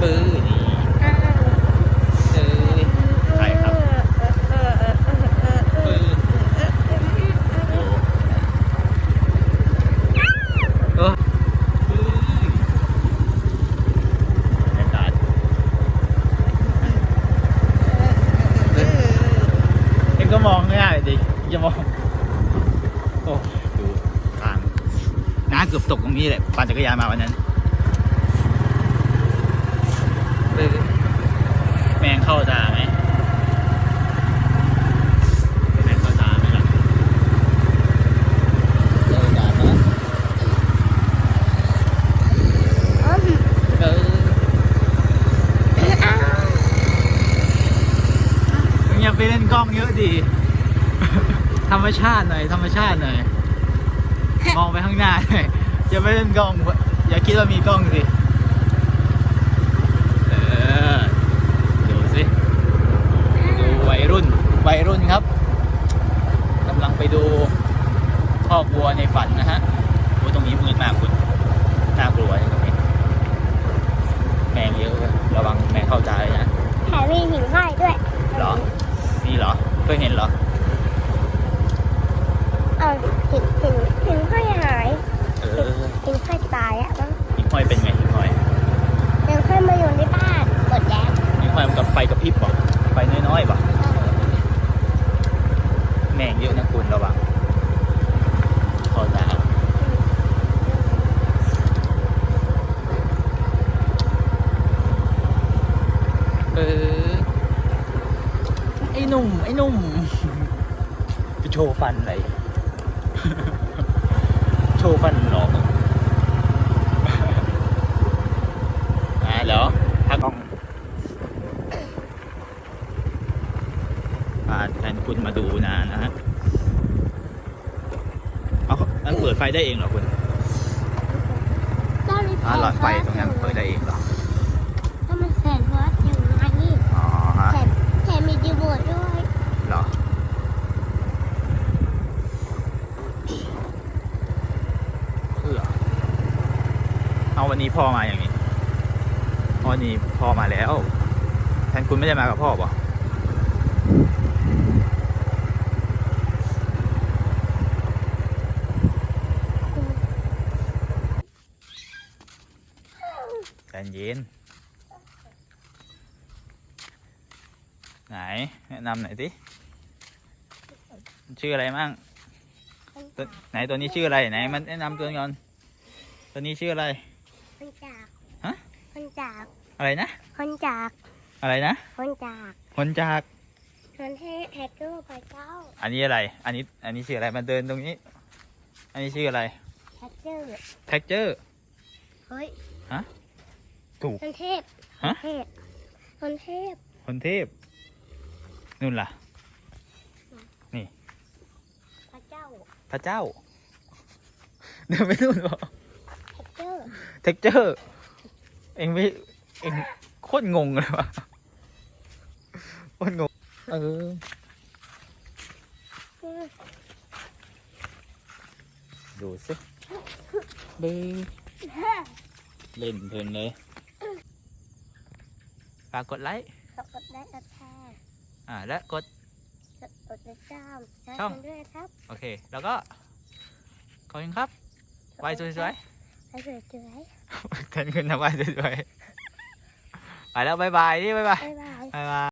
ปื้อนี่เออใช่ครับปื้อโอ้เออปื้อบรรยากาศเอ็งก็มองง่ายดิอย่ามองโอ้ดูทางน้าเกือบตกตรงนี้แหละปั่นจักรยานมาวันนั้นเออแมงเข้าตาไหมแมงเข้าตาไหมล่ะเจอกันนะเออมึงอย่าไปเล่น กล้องเยอะดิธรรมชาติหน่อยธรรมชาติหน่อยมองไปข้างหน้าหน่อยอย่าไปเล่นกล้อง อย่าคิดว่ามีกล้องสิเออดูสิดูวัยรุ่นวัยรุ่นครับกำลังไปดูคอกวัวในฝันนะฮะโอ้ตรงนี้มืดมากคุณน่ากลัวตรงนี้แมงเยอะเว้ยระวังแมงเข้าตาเลยนะ แถมมีหิ่งห้อยด้วย เหรอ นี่เหรอเคยเห็นเหรอ เออหิ่งหิ่งหิ่งห้อยหาย เออ หิ่งห้อยตายอะมั้ง หิ่งห้อยเป็นไงหิ่งห้อย หิ่งห้อยมาอยู่ในบ้านหมดแล้ว หิ่งห้อยมัน กับไฟกับพริบป่ะไฟน้อยๆป่ะแม่งเยอะนะคุณระวังคอตาเออไอ้หนุ่ม ไอ้หนุ่มไปโชว์ฟันอะไรโชว์ฟันหรอมึงอ่าหรอพักกล้องพา แทนคุณมาดูนานนะฮะเอาอันเปิดไฟได้เองเหรอคุณอ่าหลอดไฟตรงนั้นเปิดได้เองเหรอถ้ามันแสนวัดอย่างนี้อ๋อฮะแถมแถมมีดีโบดด้วยเหรอเพื่อเอาวันนี้พ่อมาอย่างนี้วันนี้พ่อมาแล้ว แทนคุณไม่ได้มากับพ่อป่ะใจ เย็น ไหน แนะนำหน่อยสิ ชื่ออะไรมั่งตัวไหนตัวนี้ชื่ออะไรไหนมันแนะนำตัวก่อน ตัวนี้ชื่ออะไร คนจากฮะ คนจากอะไรนะ คนจากอะไรนะ คนจากคนจากคนเทศแฮกเกอร์พระเจ้า อันนี้อะไร อันนี้ อันนี้ชื่ออะไร มันเดินตรงนี้ อันนี้ชื่ออะไร แฮกเกอร์แท็กเจอร์ เฮ้ย ถูก คนเทพฮะ เทพคนเทพคนเทพนู่นล่ะ พระเจ้าพระเจ้า เดินไปนู่นเหรอแฮกเกอร์เท็กเจอร์เองไม่เองโคตรงงเลยวะโคตรงงเออดูสิบึ้งเล่นเพลินเลย ฝากกดไลค์ขอบคุณได้กระแทกอ่าและกดกดติดตามใช้ช่องกันด้วยครับโอเค แล้วก็ขอบคุณครับไว้สวยไว้สวยๆแทนคุณนะไว้สวยๆไปแล้วบ๊ายบายนี่บ๊ายบายๆบ๊ายบายบ๊ายบาย